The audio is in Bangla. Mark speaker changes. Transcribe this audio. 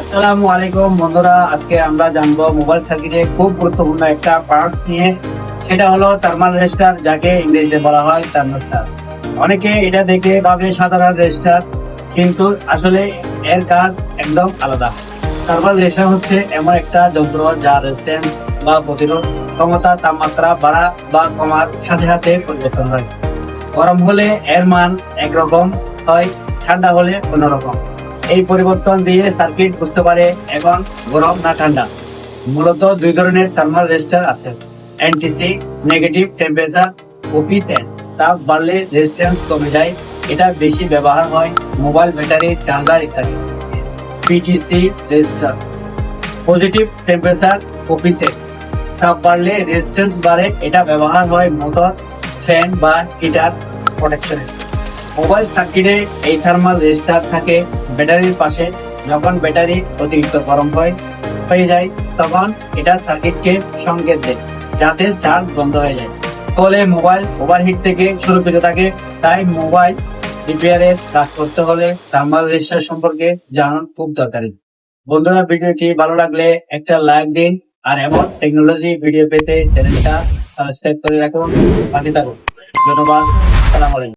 Speaker 1: আসসালামু আলাইকুম বন্ধুরা, আজকে আমরা জানব মোবাইল সার্কিটে খুব গুরুত্বপূর্ণ একটা পার্টস নিয়ে। সেটা হলো থার্মাল রেজিস্টার যাকে ইংরেজিতে বলা হয় থার্মোস্টার অনেকে এটা দেখে ভাবে সাধারণ রেজিস্টার কিন্তু আসলে এর কাজ একদম আলাদা। থার্মাল রেজিস্টার হচ্ছে এমন একটা যন্ত্র যা রেজিস্ট্যান্স বা প্রতিরোধ ক্ষমতা, তাপমাত্রা বাড়া বা কমার সাথে সাথে পরিবর্তন হয়। গরম হলে এর মান একরকম হয়, ঠান্ডা হলে অন্যরকম। এই পরিবর্তন দিয়ে সার্কিট বুঝতে পারে এখন গরম না ঠান্ডা। মূলত দুই ধরনের থার্মাল রেজিস্টার আছে। এনটিসি নেগেটিভ টেম্পারেচার ওপিসেন্ট তাপ বাড়লে রেজিস্ট্যান্স কমে যায়, এটা বেশি ব্যবহার হয় মোবাইল ব্যাটারি চার্জার ইত্যাদি। PTC register positive temperature coefficient তাপ বাড়লে রেজিস্ট্যান্স বাড়ে, এটা ব্যবহার হয় মোটর ফ্যান বা হিটার প্রোটেকশনে মোবাইল সার্কিটে এই থার্মাল রেজিস্টার থাকে। ব্যাটারির পাশে যখন ব্যাটারি অতিরিক্ত গরম হয়, হয়ে যায়, তখন এটা সার্কিটকে সংকেত দেয়, যাতে চার্জ বন্ধ হয়ে যায়। ফলে মোবাইল ওভারহিট থেকে সুরক্ষিত থাকে, তাই মোবাইল রিপেয়ারের কাজ করতে হলে থার্মাল রেজিস্টার সম্পর্কে জানান খুব দরকারি। বন্ধুরা, ভিডিওটি ভালো লাগলে একটা লাইক দিন, আর এমন টেকনোলজি ভিডিও পেতে চ্যানেলটা সাবস্ক্রাইব করে রাখুন। পাঠিয়ে থাকুন। ধন্যবাদ। সালাম আলাইকুম।